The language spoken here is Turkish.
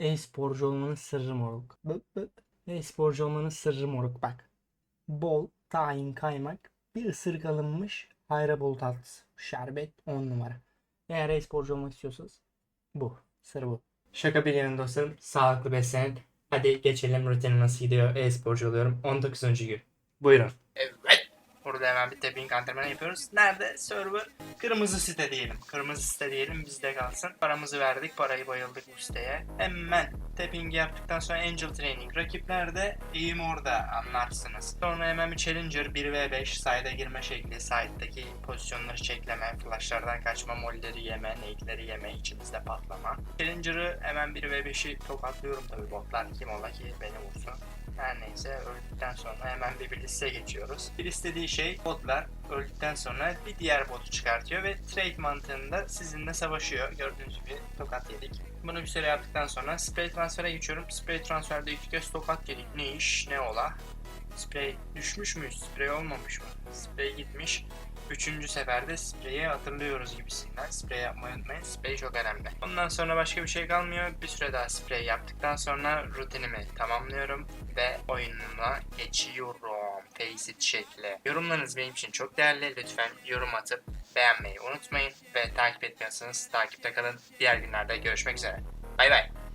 E-sporcu olmanın sırrı moruk. E-sporcu olmanın sırrı moruk bak. Bol, tahin, kaymak, bir ısırık alınmış hayra bol tatlısı. Şerbet 10 numara. Eğer e-sporcu olmak istiyorsanız bu. Sır bu. Şaka bir yana dostlarım. Sağlıklı beslenin. Hadi geçelim rutinim nasıl gidiyor. E-sporcu oluyorum. 19. gün. Buyurun. Evet. Burada hemen bir tapping antrenmanı yapıyoruz. Nerede? Server kırmızı site diyelim. Kırmızı site diyelim bizde kalsın. Paramızı verdik. Parayı bayıldık bu siteye. Hemen tapping yaptıktan sonra Angel Training. Rakipler de iyiyim orada anlarsınız. Sonra hemen bir Challenger 1v5 side'a girme şekli. Side'daki pozisyonları çekleme, flashlardan kaçma, molleri yeme, nade'leri yeme, içimizde patlama. Challenger'ı hemen 1v5'i tokatlıyorum tabi botlar kim ola ki beni vursun. Her neyse öldükten sonra hemen bir, listeye geçiyoruz. Bir istediği şey botlar öldükten sonra bir diğer botu çıkartıyor ve trade mantığında sizinle savaşıyor. Gördüğünüz gibi tokat yedik. Bunu bir süre yaptıktan sonra spray transfere geçiyorum. Spray transferde iki kez tokat yedik. Ne iş ne ola. Spray düşmüş müyüz? Spray olmamış mı? Spray gitmiş. Üçüncü seferde spreyi hatırlıyoruz gibisinden. Sprey yapmayı unutmayın. Sprey çok önemli. Ondan sonra başka bir şey kalmıyor. Bir süre daha sprey yaptıktan sonra rutinimi tamamlıyorum ve oyunuma geçiyorum. Face it şekli. Yorumlarınız benim için çok değerli. Lütfen yorum atıp beğenmeyi unutmayın ve takip etmiyorsanız takipte kalın. Diğer günlerde görüşmek üzere. Bay bay.